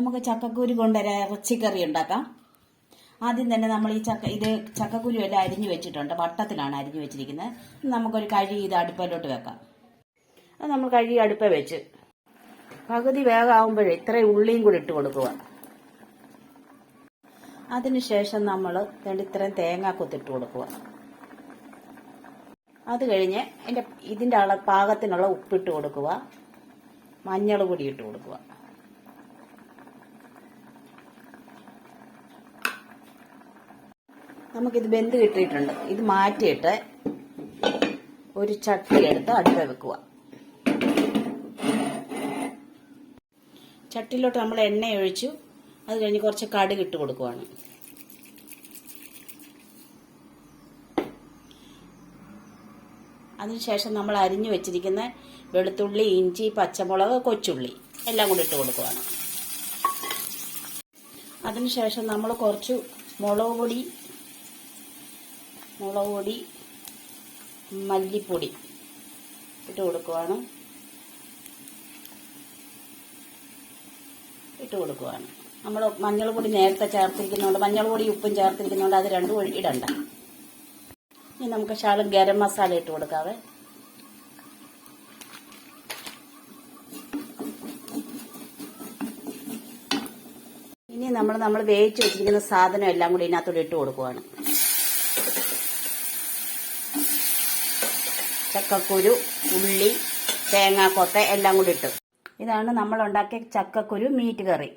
നമുക്ക് ചക്കക്കുരു കൊണ്ടൊരു ഇറച്ചിക്കറി ഉണ്ടാക്കാം. ആദ്യം തന്നെ നമ്മൾ ഈ ചക്ക ഇത് ചക്കക്കുരു എല്ലാം അരിഞ്ഞു വെച്ചിട്ടുണ്ട്. വട്ടത്തിലാണ് അരിഞ്ഞു വെച്ചിരിക്കുന്നത്. നമുക്കൊരു കഴി ഇത് അടുപ്പിലോട്ട് വെക്കാം. അത് നമ്മൾ കഴി അടുപ്പ വെച്ച്. പകുതി വേഗമാകുമ്പോഴേ ഇത്രയും ഉള്ളിയും കൂടി ഇട്ട് കൊടുക്കുക. അതിനുശേഷം നമ്മൾ ഇത്രയും തേങ്ങ കൊത്തിട്ട് കൊടുക്കുക. അത് കഴിഞ്ഞ് അതിന്റെ ഇതിന്റെ അള പാകത്തിനുള്ള ഉപ്പിട്ട് കൊടുക്കുക. മഞ്ഞൾ പൊടി ഇട്ട് കൊടുക്കുക. നമുക്കിത് ബെന്ത് കിട്ടിയിട്ടുണ്ട്? ഇത് മാറ്റിയിട്ട് ഒരു ചട്ടി എടുത്ത് അടുത്ത് വെക്കുക. ചട്ടിയിലോട്ട് നമ്മൾ എണ്ണ ഒഴിച്ചു. അത് കഴിഞ്ഞ് കുറച്ച് കടുക് ഇട്ട് കൊടുക്കുവാണ്. അതിനുശേഷം നമ്മൾ അരിഞ്ഞു വെച്ചിരിക്കുന്ന വെളുത്തുള്ളി ഇഞ്ചി പച്ചമുളക് കൊച്ചുള്ളി എല്ലാം കൂടി ഇട്ട് കൊടുക്കുവാണ്. അതിനുശേഷം നമ്മൾ കുറച്ച് മുളക് പൊടി മുളക് പൊടി മല്ലിപ്പൊടി ഇട്ട് കൊടുക്കുവാണ്. ഇട്ട് കൊടുക്കുവാണ്. നമ്മൾ മഞ്ഞൾ പൊടി നേരത്തെ ചേർത്തിരിക്കുന്നതുകൊണ്ട് മഞ്ഞൾ പൊടി ഉപ്പും ചേർത്തിരിക്കുന്നതുകൊണ്ട് അത് രണ്ടും ഇടണ്ട. ഇനി നമുക്ക് ശാലം ഗരം മസാല ഇട്ട് കൊടുക്കാവേ. ഇനി നമ്മൾ നമ്മൾ വേവിച്ച് വെച്ചിരിക്കുന്ന സാധനം എല്ലാം കൂടി ഇതിനകത്തോടെ ഇട്ട് കൊടുക്കുവാണ്. ചക്കക്കുരു ഉള്ളി തേങ്ങാക്കൊത്ത എല്ലാം കൂടി ഇട്ടു. ഇതാണ് നമ്മൾ ഉണ്ടാക്കിയ ചക്കക്കുരു മീറ്റ് കറി.